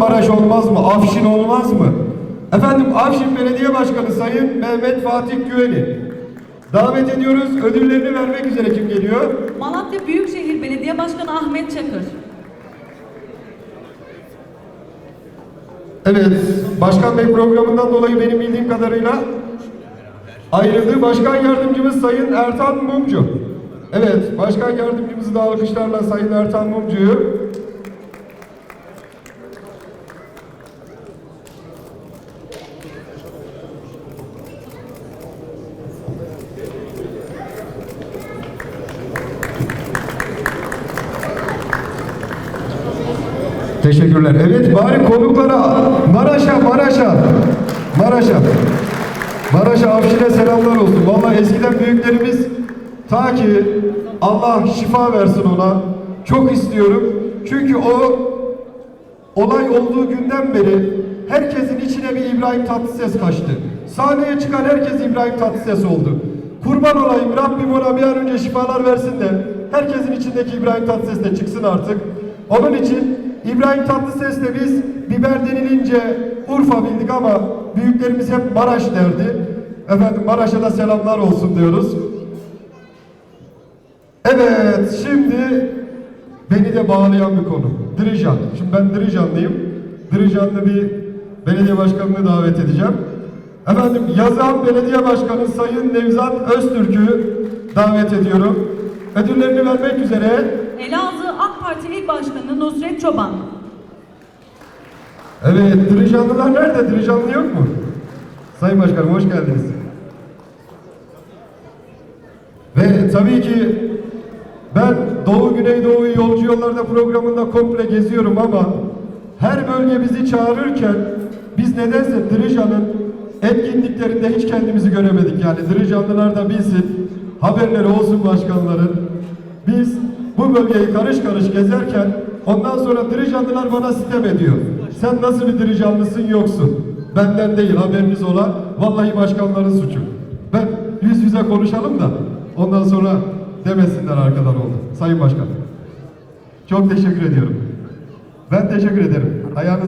Kahramanmaraş olmaz mı? Afşin olmaz mı? Efendim Afşin Belediye Başkanı Sayın Mehmet Fatih Güveni. Davet ediyoruz. Ödüllerini vermek üzere kim geliyor? Malatya Büyükşehir Belediye Başkanı Ahmet Çakır. Evet, Başkan Bey programından dolayı benim bildiğim kadarıyla ayrıldı. Başkan Yardımcımız Sayın Ertan Mumcu. Evet, Başkan Yardımcımızı da alkışlarla Sayın Ertan Mumcu'yu Teşekkürler. Evet bari konuklara Maraş'a Maraş'a Maraş'a Maraş'a Afşin'e selamlar olsun. Vallahi eskiden büyüklerimiz ta ki Allah şifa versin ona. Çok istiyorum. Çünkü o olay olduğu günden beri herkesin içine bir İbrahim Tatlıses kaçtı. Sahneye çıkan herkes İbrahim Tatlıses oldu. Kurban olayım Rabbim ona bir an önce şifalar versin de herkesin içindeki İbrahim Tatlıses de çıksın artık. Onun için İbrahim Tatlıses'le biz biber denilince Urfa bildik ama büyüklerimiz hep Maraş derdi. Efendim Maraş'a da selamlar olsun diyoruz. Evet, şimdi beni de bağlayan bir konu. Dirijan. Şimdi ben Dirijanlıyım. Dirijanlı bir belediye başkanını davet edeceğim. Efendim yazan belediye başkanı Sayın Nevzat Öztürk'ü davet ediyorum. Ödüllerini vermek üzere Elazığ Parti İl Başkanı Nusret Çoban. Evet, Dirijanlılar nerede? Dirijanlı yok mu? Sayın Başkanım hoş geldiniz. Ve tabii ki ben Doğu Güneydoğu Yolcu Yollarda programında komple geziyorum ama her bölge bizi çağırırken biz nedense Dirijan'ın etkinliklerinde hiç kendimizi göremedik. Yani Dirijanlılar da bilsin, haberleri olsun başkanların. Biz bu bölgeyi karış karış gezerken ondan sonra Dirijanlılar bana sitem ediyor. Sen nasıl bir Dirijanlısın yoksun. Benden değil haberiniz ola. Vallahi başkanların suçu. Ben yüz yüze konuşalım da ondan sonra demesinler arkadan oldu. Sayın Başkan. Çok teşekkür ediyorum. Ben teşekkür ederim. Ayağınız